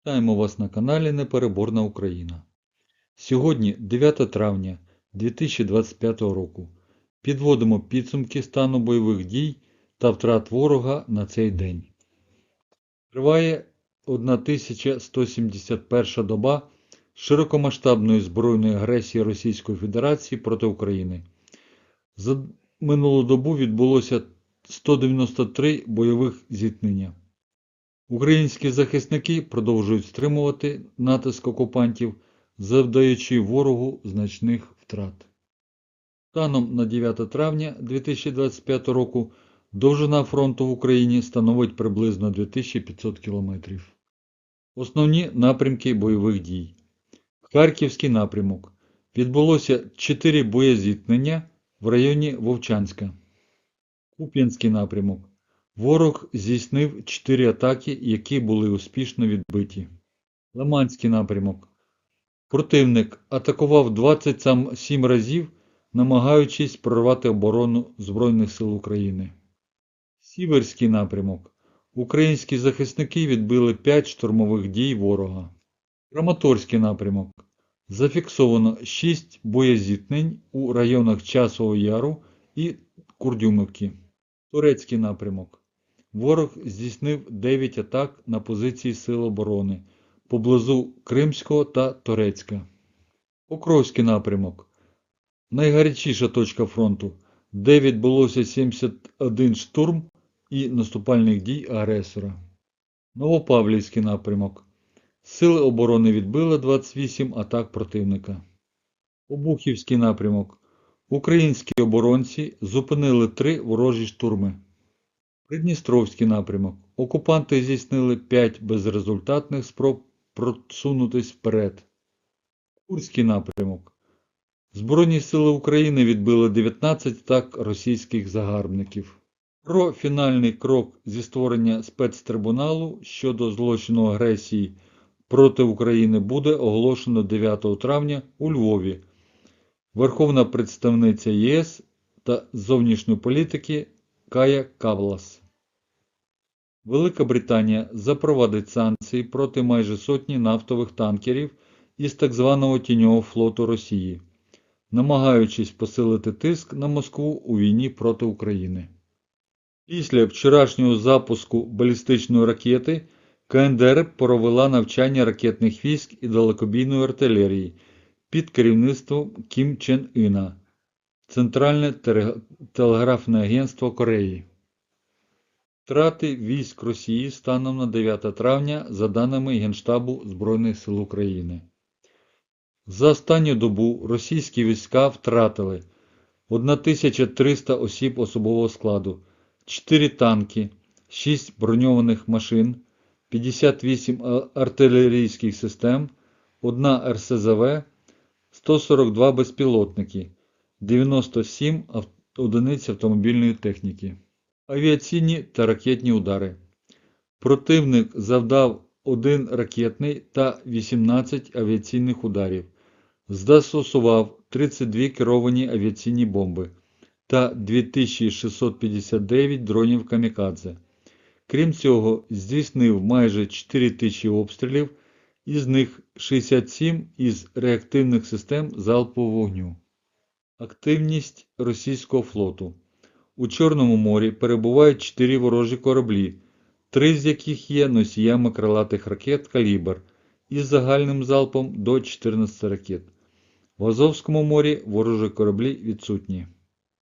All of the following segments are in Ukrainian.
Вітаємо вас на каналі Непереборна Україна. Сьогодні 9 травня 2025 року. Підводимо підсумки стану бойових дій та втрат ворога на цей день. Триває 1171 доба широкомасштабної збройної агресії Російської Федерації проти України. За минулу добу відбулося 193 бойових зіткнення. Українські захисники продовжують стримувати натиск окупантів, завдаючи ворогу значних втрат. Станом на 9 травня 2025 року довжина фронту в Україні становить приблизно 2500 км. Основні напрямки бойових дій. Харківський напрямок. Відбулося 4 боєзіткнення в районі Вовчанська. Куп'янський напрямок. Ворог здійснив 4 атаки, які були успішно відбиті. Лиманський напрямок. Противник атакував 27 разів, намагаючись прорвати оборону Збройних сил України. Сіверський напрямок. Українські захисники відбили 5 штурмових дій ворога. Краматорський напрямок. Зафіксовано 6 боєзіткнень у районах Часового Яру і Курдюмівки. Турецький напрямок. Ворог здійснив 9 атак на позиції Сил оборони поблизу Кримського та Торецька. Покровський напрямок. Найгарячіша точка фронту, де відбулося 71 штурм і наступальних дій агресора. Новопавлівський напрямок. Сили оборони відбили 28 атак противника. Обухівський напрямок. Українські оборонці зупинили 3 ворожі штурми. Придністровський напрямок. Окупанти здійснили 5 безрезультатних спроб просунутись вперед. Курський напрямок. Збройні сили України відбили 19 атак російських загарбників. Про фінальний крок зі створення спецтрибуналу щодо злочину агресії проти України буде оголошено 9 травня у Львові. Верховна представниця ЄС та зовнішньої політики Кая Кавлас. Велика Британія запровадить санкції проти майже сотні нафтових танкерів із так званого тіньового флоту Росії, намагаючись посилити тиск на Москву у війні проти України. Після вчорашнього запуску балістичної ракети КНДР провела навчання ракетних військ і далекобійної артилерії під керівництвом Кім Чен Іна, Центральне телеграфне агентство Кореї. Втрати військ Росії станом на 9 травня за даними Генштабу Збройних сил України. За останню добу російські війська втратили 1300 осіб особового складу, 4 танки, 6 броньованих машин, 58 артилерійських систем, 1 РСЗВ, 142 безпілотники, 97 одиниць автомобільної техніки. Авіаційні та ракетні удари. Противник завдав 1 ракетний та 18 авіаційних ударів, застосував 32 керовані авіаційні бомби та 2659 дронів камікадзе. Крім цього, здійснив майже 4000 обстрілів, із них 67 із реактивних систем залпового вогню. Активність російського флоту. У Чорному морі перебувають 4 ворожі кораблі, три з яких є носіями крилатих ракет «Калібр» із загальним залпом до 14 ракет. В Азовському морі ворожі кораблі відсутні.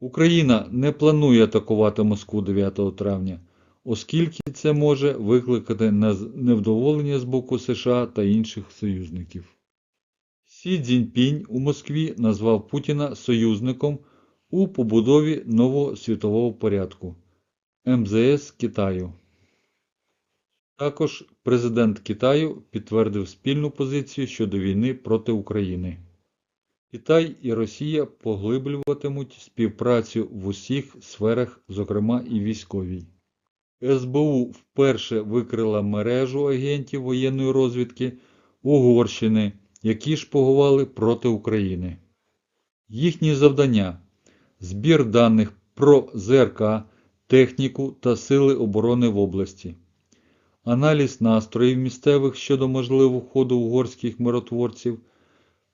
Україна не планує атакувати Москву 9 травня, оскільки це може викликати невдоволення з боку США та інших союзників. Сі Цзіньпінь у Москві назвав Путіна союзником у побудові нового світового порядку МЗС Китаю. Також президент Китаю підтвердив спільну позицію щодо війни проти України. Китай і Росія поглиблюватимуть співпрацю в усіх сферах, зокрема і військовій. СБУ вперше викрила мережу агентів воєнної розвідки Угорщини, які шпигували проти України. Їхні завдання збір даних про ЗРК, техніку та сили оборони в області, аналіз настроїв місцевих щодо можливого входу угорських миротворців,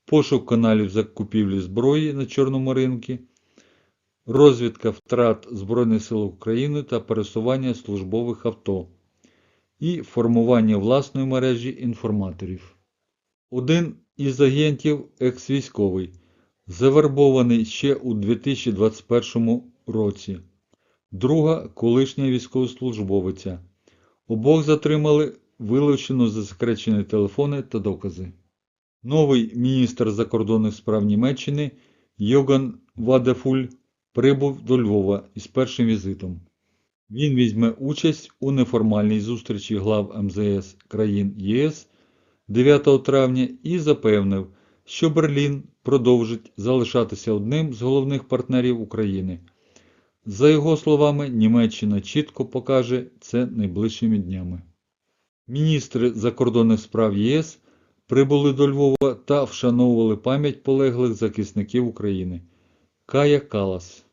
пошук каналів закупівлі зброї на чорному ринку, розвідка втрат Збройних сил України та пересування службових авто і формування власної мережі інформаторів. Один із агентів екс-військовий, завербований ще у 2021 році, друга колишня військовослужбовиця. Обох затримали, вилучено засекречені телефони та докази. Новий міністр закордонних справ Німеччини Йоган Вадефуль прибув до Львова із першим візитом. Він візьме участь у неформальній зустрічі глав МЗС країн ЄС 9 травня і запевнив, що Берлін продовжить залишатися одним з головних партнерів України. За його словами, Німеччина чітко покаже це найближчими днями. Міністри закордонних справ ЄС прибули до Львова та вшановували пам'ять полеглих захисників України. Кая Калас.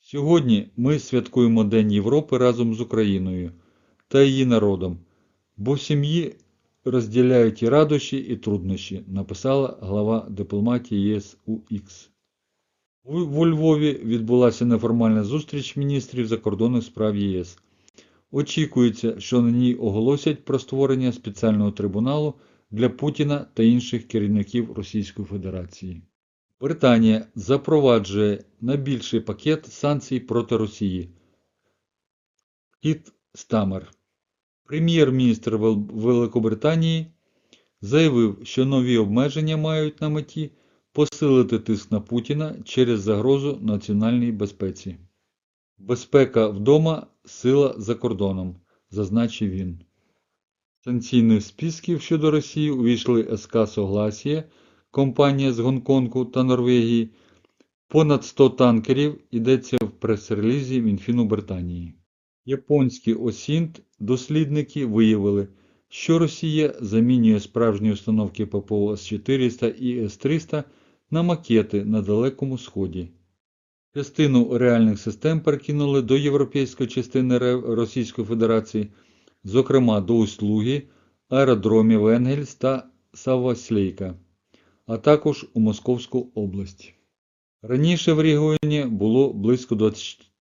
Сьогодні ми святкуємо День Європи разом з Україною та її народом, бо в сім'ї розділяють і радощі, і труднощі, написала глава дипломатії ЄС УХ. У Львові відбулася неформальна зустріч міністрів закордонних справ ЄС. Очікується, що на ній оголосять про створення спеціального трибуналу для Путіна та інших керівників Російської Федерації. Британія запроваджує найбільший пакет санкцій проти Росії. Кіт Стамер, прем'єр-міністр Великобританії, заявив, що нові обмеження мають на меті посилити тиск на Путіна через загрозу національній безпеці. Безпека вдома сила за кордоном, зазначив він. Санкційних списків щодо Росії увійшли СК Согласія, компанія з Гонконгу та Норвегії. Понад 100 танкерів йдеться в прес-релізі Мінфіну Британії. Японські осінт дослідники виявили, що Росія замінює справжні установки ППО С-400 і С-300 на макети на Далекому Сході. Частину реальних систем перекинули до європейської частини Російської Федерації, зокрема до Услуги, аеродромів Енгельс та Савослейка, а також у Московську область. Раніше в регіоні було близько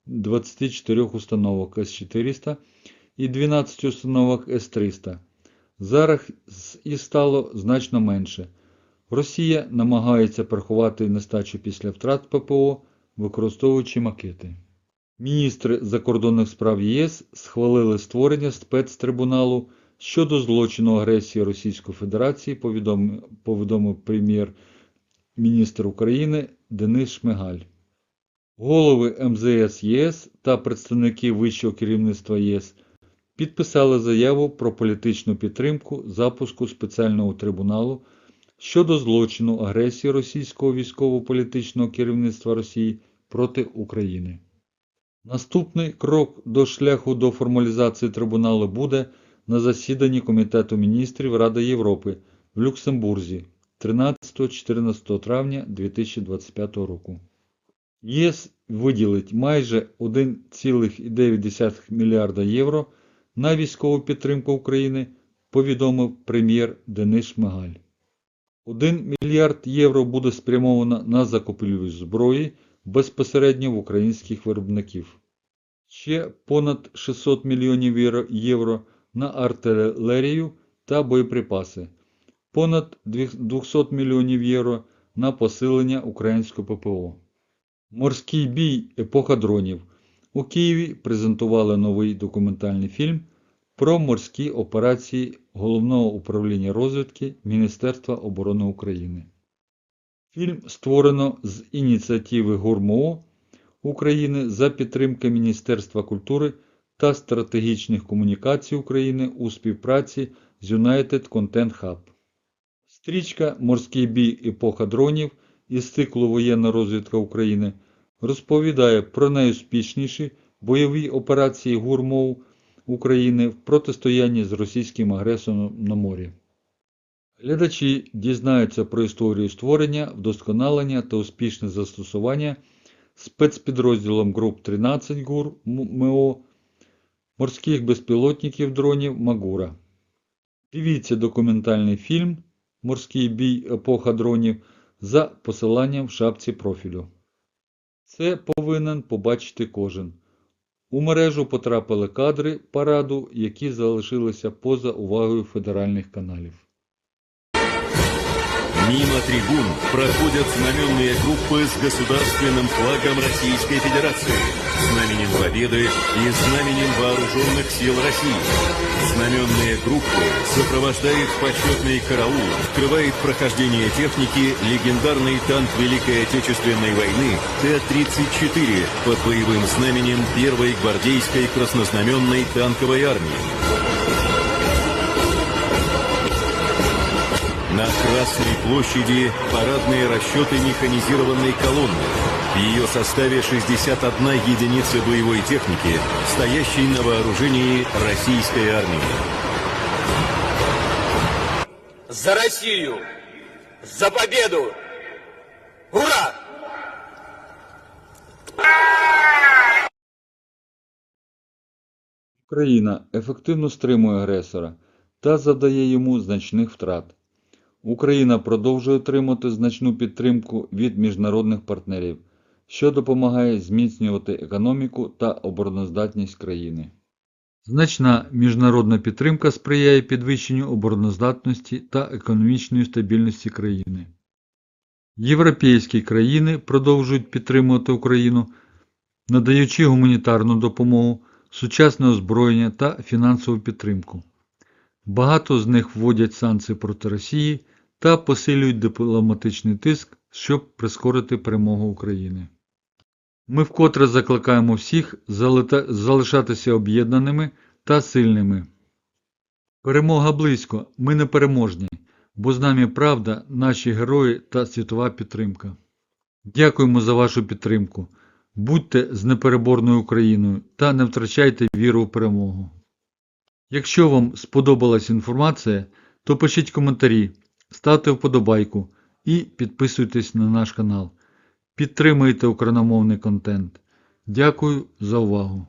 24 установок С-400 і 12 установок С-300. Зараз і стало значно менше. Росія намагається приховати нестачу після втрат ППО, використовуючи макети. Міністри закордонних справ ЄС схвалили створення спецтрибуналу щодо злочину агресії Російської Федерації, повідомив, прем'єр-міністр України Денис Шмигаль. Голови МЗС ЄС та представники вищого керівництва ЄС підписали заяву про політичну підтримку запуску спеціального трибуналу щодо злочину агресії російського військово-політичного керівництва Росії проти України. Наступний крок до шляху до формалізації трибуналу буде на засіданні Комітету міністрів Ради Європи в Люксембурзі 13-14 травня 2025 року. ЄС виділить майже 1,9 мільярда євро на військову підтримку України, повідомив прем'єр Денис Шмигаль. 1 мільярд євро буде спрямовано на закупівлю зброї безпосередньо в українських виробників. Ще понад 600 мільйонів євро на артилерію та боєприпаси, понад 200 мільйонів євро на посилення українського ППО. Морський бій епоха дронів. У Києві презентували новий документальний фільм про морські операції Головного управління розвідки Міністерства оборони України. Фільм створено з ініціативи ГУРМО України за підтримки Міністерства культури та стратегічних комунікацій України у співпраці з United Content Hub. Стрічка Морський бій епоха дронів із циклу Воєнна розвідка України розповідає про найуспішніші бойові операції ГУРМОВ України в протистоянні з російським агресором на морі. Глядачі дізнаються про історію створення, вдосконалення та успішне застосування спецпідрозділом груп 13 ГУР МО морських безпілотників дронів Магура. Дивіться документальний фільм Морський бій епоха дронів за посиланням в шапці профілю. Це повинен побачити кожен. У мережу потрапили кадри параду, які залишилися поза увагою федеральних каналів. Мимо трибун проходят знаменные группы с государственным флагом Российской Федерации, Знаменем Победы и знаменем Вооруженных сил России. Знаменные группы сопровождает почетный караул, открывает прохождение техники легендарный танк Великой Отечественной войны Т-34 под боевым знаменем Первой гвардейской краснознаменной танковой армии. Красной площади парадные расчеты механизированной колонны. В ее составе 61 единица боевой техники, стоящей на вооружении российской армии. За Россию! За победу! Ура! Україна ефективно стримує агресора та завдає йому значних втрат. Україна продовжує отримати значну підтримку від міжнародних партнерів, що допомагає зміцнювати економіку та обороноздатність країни. Значна міжнародна підтримка сприяє підвищенню обороноздатності та економічної стабільності країни. Європейські країни продовжують підтримувати Україну, надаючи гуманітарну допомогу, сучасне озброєння та фінансову підтримку. Багато з них вводять санкції проти Росії та посилюють дипломатичний тиск, щоб прискорити перемогу України. Ми вкотре закликаємо всіх залишатися об'єднаними та сильними. Перемога близько, ми непереможні, бо з нами правда, наші герої та світова підтримка. Дякуємо за вашу підтримку. Будьте з непереборною Україною та не втрачайте віру в перемогу. Якщо вам сподобалась інформація, то пишіть коментарі, ставте вподобайку і підписуйтесь на наш канал. Підтримуйте україномовний контент. Дякую за увагу!